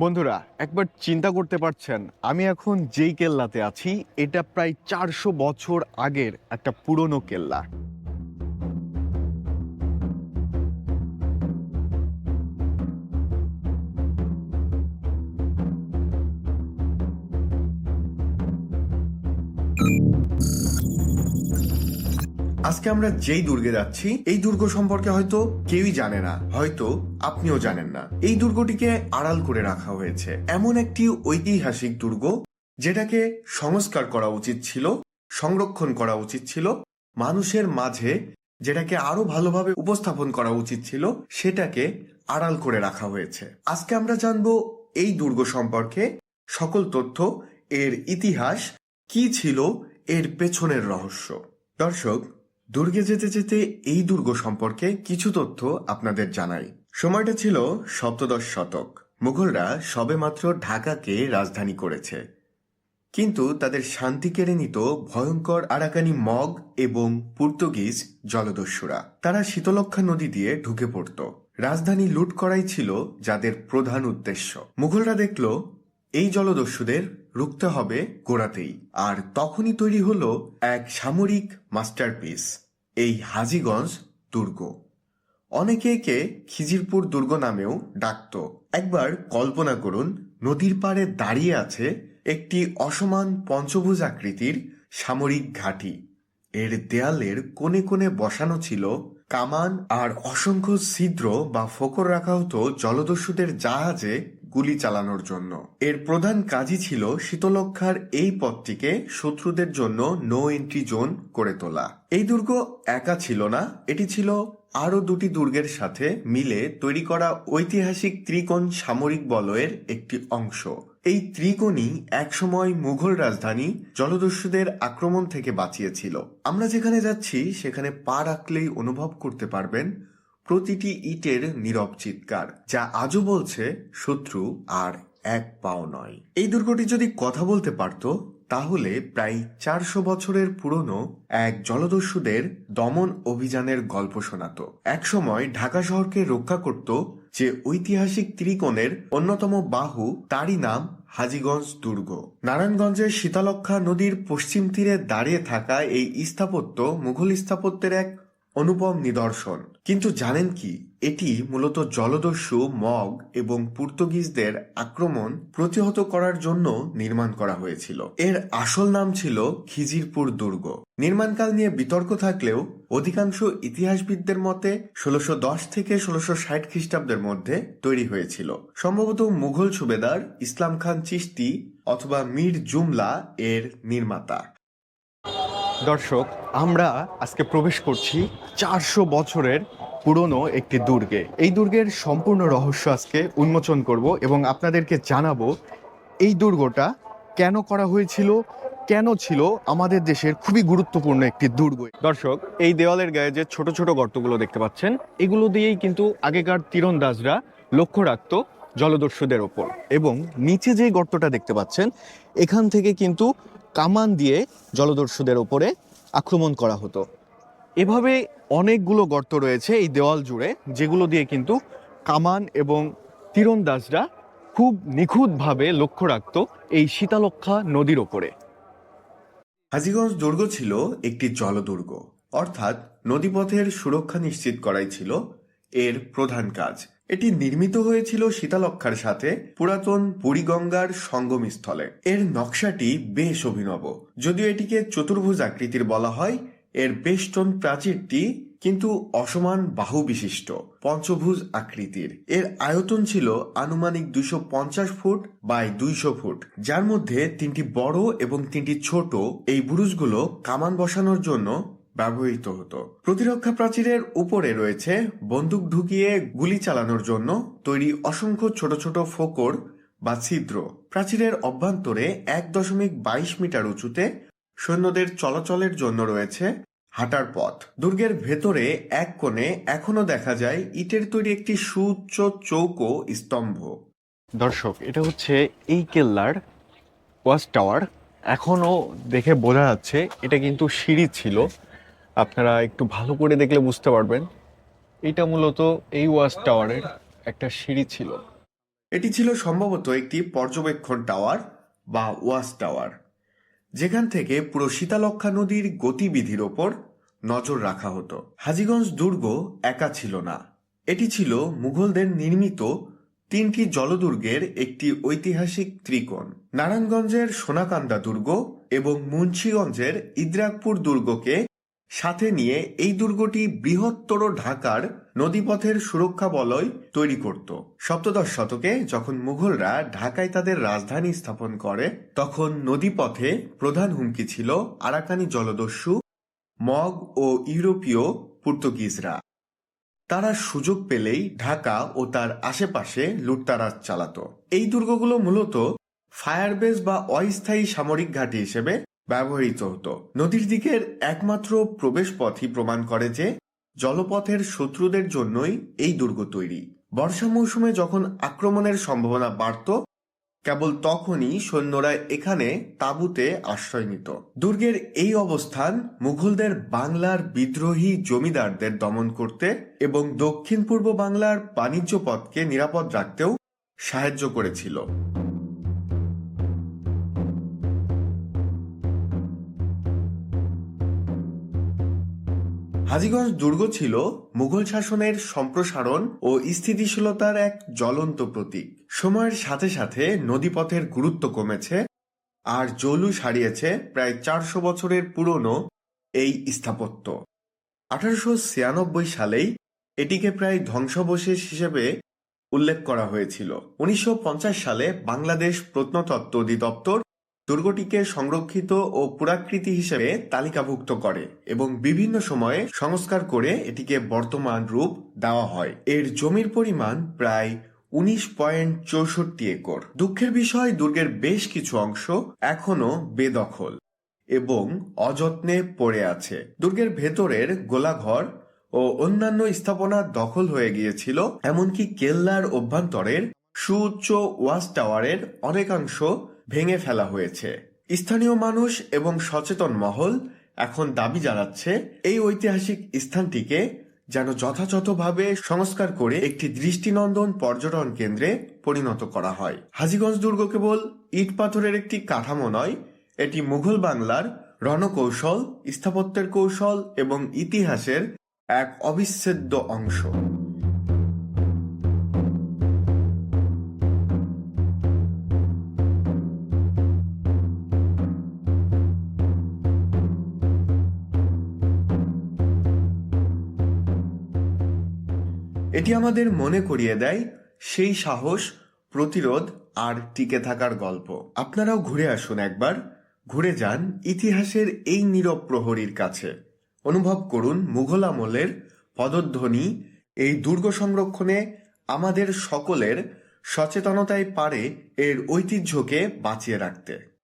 বন্ধুরা, একবার চিন্তা করতে পারছেন, আমি এখন যেই কেল্লাতে আছি, এটা প্রায় চারশো বছর আগের একটা পুরনো কেল্লা। আজকে আমরা যেই দুর্গে যাচ্ছি, এই দুর্গ সম্পর্কে হয়তো কেউই জানে না, হয়তো আপনিও জানেন না। এই দুর্গটিকে আড়াল করে রাখা হয়েছে। এমন একটি ঐতিহাসিক দুর্গ, যেটাকে সংস্কার করা উচিত ছিল, সংরক্ষণ করা উচিত ছিল, মানুষের মাঝে যেটাকে আরও ভালোভাবে উপস্থাপন করা উচিত ছিল, সেটাকে আড়াল করে রাখা হয়েছে। আজকে আমরা জানব এই দুর্গ সম্পর্কে সকল তথ্য, এর ইতিহাস, কি ছিল, এর পেছনের রহস্য। দর্শক দুর্গে যেতে যেতে এই দুর্গ সম্পর্কে কিছু তথ্য আপনাদের জানাই। সময়টা ছিল সপ্তদশ শতক। মুঘলরা সবেমাত্র ঢাকাকে রাজধানী করেছে। কিন্তু তাদের শান্তি কেড়ে নিত ভয়ঙ্কর আরাকানি মগ এবং পর্তুগিজ জলদস্যুরা। তারা শীতলক্ষা নদী দিয়ে ঢুকে পড়ত। রাজধানী লুট করাই ছিল যাদের প্রধান উদ্দেশ্য। মুঘলরা দেখল, এই জলদস্যুদের রুখতে হবে গোড়াতেই। আর তখনই তৈরি হলো এক সামরিক মাস্টারপিস, এই হাজিগঞ্জ দুর্গ। অনেকে একে খিজিরপুর দুর্গ নামেও ডাকত। একবার কল্পনা করুন, নদীর পাড়ে দাঁড়িয়ে আছে একটি অসমান পঞ্চভুজ আকৃতির সামরিক ঘাঁটি। এর দেয়ালের কোণে কোণে বসানো ছিল কামান আর অসংখ্য ছিদ্র বা ফোকর রাখা হতো জলদস্যুদের জাহাজে গুলি চালানোর জন্য। এর প্রধান কাজই ছিল শীতলক্ষার এই পথটিকে শত্রুদের জন্য নো এন্ট্রি জোন করে তোলা। এই দুর্গ একা ছিল না, এটি ছিল আরও দুটি দুর্গের সাথে মিলে তৈরি করা ঐতিহাসিক ত্রিকোণ সামরিক বলয়ের একটি অংশ। এই ত্রিকোণই একসময় মুঘল রাজধানী জলদস্যুদের আক্রমণ থেকে বাঁচিয়েছিল। আমরা যেখানে যাচ্ছি, সেখানে পা রাখলেই অনুভব করতে পারবেন প্রতিটি ইটের নীরব চিৎকার, যা আজও বলছে শত্রু আর এক পাও নয়। এই দুর্গটি যদি কথা বলতে পারত, তাহলে প্রায় চারশো বছরের পুরনো এক জলদস্যুদের দমন অভিযানের গল্প শোনাতো। একসময় ঢাকা শহরকে রক্ষা করত যে ঐতিহাসিক ত্রিকোণের অন্যতম বাহু, তারই নাম হাজিগঞ্জ দুর্গ। নারায়ণগঞ্জের শীতলক্ষা নদীর পশ্চিম তীরে দাঁড়িয়ে থাকা এই স্থাপত্য মুঘল স্থাপত্যের এক অনুপম নিদর্শন। কিন্তু জানেন কি, এটি মূলত জলদস্যু, মগ এবং পর্তুগিজদের আক্রমণ প্রতিহত করার জন্য নির্মাণ করা হয়েছিল। এর আসল নাম ছিল খিজিরপুর দুর্গ। নির্মাণকাল নিয়ে বিতর্ক থাকলেও অধিকাংশ ইতিহাসবিদদের মতে ষোলোশো দশ থেকে ষোলোশো ষাট খ্রিস্টাব্দের মধ্যে তৈরি হয়েছিল। সম্ভবত মুঘল সুবেদার ইসলাম খান চিশতি অথবা মীর জুমলা এর নির্মাতা। দর্শক, আমরা আজকে প্রবেশ করছি চারশো বছরের পুরনো একটি দুর্গে। এই দুর্গের সম্পূর্ণ রহস্য আজকে উন্মোচন করব এবং আপনাদেরকে জানাব এই দুর্গটা কেন করা হয়েছিল, কেন ছিল আমাদের দেশের খুবই গুরুত্বপূর্ণ একটি দুর্গ। দর্শক, এই দেওয়ালের গায়ে যে ছোট ছোট গর্তগুলো দেখতে পাচ্ছেন, এগুলো দিয়েই কিন্তু আগেকার তীরন্দাজরা লক্ষ্য রাখত জলদস্যুদের ওপর। এবং নিচে যে গর্তটা দেখতে পাচ্ছেন, এখান থেকে কিন্তু কামান দিয়ে জলদস্যুদের ওপরে আক্রমণ করা হতো। এভাবে অনেকগুলো গর্ত রয়েছে এই দেওয়াল জুড়ে, যেগুলো দিয়ে কিন্তু কামান এবং তীরন্দাজরা খুব নিখুঁতভাবে লক্ষ্য রাখত এই শীতালক্ষা নদীর ওপরে। হাজিগঞ্জ দুর্গ ছিল একটি জলদুর্গ, অর্থাৎ নদীপথের সুরক্ষা নিশ্চিত করাই ছিল এর প্রধান কাজ। এটি নির্মিত হয়েছিল শীতালক্ষার সাথে পুরাতন বুড়িগঙ্গার সঙ্গমস্থলে। এর নকশাটি বেশ অভিনব। যদিও এটিকে চতুর্ভুজ আকৃতির বলা হয়, এর বেষ্টন প্রাচীরটি কিন্তু অসমান বাহু বিশিষ্ট পঞ্চভুজ আকৃতির। এর আয়তন ছিল আনুমানিক দুইশো পঞ্চাশ ফুট বাই দুইশো ফুট, যার মধ্যে তিনটি বড় এবং তিনটি ছোট এই বুরুজগুলো কামান বসানোর জন্য ব্যবহৃত হতো। প্রতিরক্ষা প্রাচীরের উপরে রয়েছে বন্দুক ঢুকিয়ে গুলি চালানোর জন্য তৈরি অসংখ্য ছোট ছোট ফোকর বা ছিদ্র। প্রাচীরের অভ্যন্তরে এক দশমিক বাইশ মিটার উঁচুতে সৈন্যদের চলাচলের জন্য রয়েছে হাঁটার পথ। দুর্গের ভেতরে এক কোণে এখনও দেখা যায় ইটের তৈরি একটি সুউচ্চ চৌকো স্তম্ভ। দর্শক, এটা হচ্ছে এই কেল্লার ওয়াচ টাওয়ার। এখনও দেখে বোঝা যাচ্ছে এটা কিন্তু সিঁড়ি ছিল। আপনারা একটু ভালো করে দেখলে বুঝতে পারবেন। এটা মূলত এই ওয়াচ টাওয়ারের একটা সিঁড়ি ছিল। এটি ছিল সম্ভবত একটি পর্যবেক্ষণ টাওয়ার বা ওয়াচ টাওয়ার, যেখান থেকে পুরো শীতালক্ষা নদীর গতিবিধির ওপর নজর রাখা হতো। হাজীগঞ্জ দুর্গ একা ছিল না। এটি ছিল মুঘলদের নির্মিত তিনটি জলদুর্গের একটি ঐতিহাসিক ত্রিকোণ। নারায়ণগঞ্জের সোনাকান্দা দুর্গ এবং মুন্সীগঞ্জের ইদ্রাকপুর দুর্গকে সাথে নিয়ে এই দুর্গটি বৃহত্তর ঢাকার নদীপথের সুরক্ষা বলয় তৈরি করত। সপ্তদশ শতকে যখন মুঘলরা ঢাকায় তাদের রাজধানী স্থাপন করে, তখন নদীপথে প্রধান হুমকি ছিল আরাকানি জলদস্যু, মগ ও ইউরোপীয় পর্তুগিজরা। তারা সুযোগ পেলেই ঢাকা ও তার আশেপাশে লুটতারাজ চালাতো। এই দুর্গগুলো মূলত ফায়ারবেস বা অস্থায়ী সামরিক ঘাঁটি হিসেবে ব্যবহৃত হতো। নদীর দিকের একমাত্র প্রবেশ পথই প্রমাণ করে যে জলপথের শত্রুদের জন্যই এই দুর্গ তৈরি। বর্ষা মৌসুমে যখন আক্রমণের সম্ভাবনা বাড়ত, কেবল তখনই সৈন্যরা এখানে তাঁবুতে আশ্রয় নিত। দুর্গের এই অবস্থান মুঘলদের বাংলার বিদ্রোহী জমিদারদের দমন করতে এবং দক্ষিণ পূর্ব বাংলার বাণিজ্য পথকে নিরাপদ রাখতেও সাহায্য করেছিল। হাজীগঞ্জ দুর্গ ছিল মুঘল শাসনের সম্প্রসারণ ও স্থিতিশীলতার এক জ্বলন্ত প্রতীক। সময়ের সাথে সাথে নদীপথের গুরুত্ব কমেছে আর জৌলুস হারিয়েছে প্রায় চারশো বছরের পুরনো এই স্থাপত্য। আঠারোশো ছিয়ানব্বই সালেই এটিকে প্রায় ধ্বংসাবশেষ হিসেবে উল্লেখ করা হয়েছিল। উনিশশো পঞ্চাশ সালে বাংলাদেশ প্রত্নতত্ত্ব অধিদপ্তর দুর্গটিকে সংরক্ষিত ও পুরাকৃতি হিসেবে তালিকাভুক্ত করে এবং বিভিন্ন সময়ে সংস্কার করে এটিকে বর্তমান রূপ দেওয়া হয়। এর জমির পরিমাণ প্রায় উনিশ পয়েন্ট চৌষট্টি একর। দুঃখের বিষয়, দুর্গের বেশ কিছু অংশ এখনও বেদখল এবং অযত্নে পড়ে আছে। দুর্গের ভেতরের গোলাঘর ও অন্যান্য স্থাপনা দখল হয়ে গিয়েছিল, এমনকি কেল্লার অভ্যন্তরের সুউচ্চ ওয়াচ টাওয়ারের অনেকাংশ ভেঙে ফেলা হয়েছে। স্থানীয় মানুষ এবং সচেতন মহল এখন দাবি জানাচ্ছে এই ঐতিহাসিক স্থানটিকে যেন যথাযথভাবে সংস্কার করে একটি দৃষ্টিনন্দন পর্যটন কেন্দ্রে পরিণত করা হয়। হাজীগঞ্জ দুর্গ কেবল ইট পাথরের একটি কাঠামো নয়, এটি মুঘল বাংলার রণকৌশল, স্থাপত্যের কৌশল এবং ইতিহাসের এক অবিচ্ছেদ্য অংশ। এটি আমাদের মনে করিয়ে দেয় সেই সাহস, প্রতিরোধ আর টিকে থাকার গল্প। আপনারাও ঘুরে আসুন একবার। ঘুরে যান ইতিহাসের এই নীরব প্রহরীর কাছে। অনুভব করুন মুঘল আমলের পদধ্বনি, এই দুর্গ সংরক্ষণে আমাদের সকলের সচেতনতায় পারে এর ঐতিহ্যকে বাঁচিয়ে রাখতে।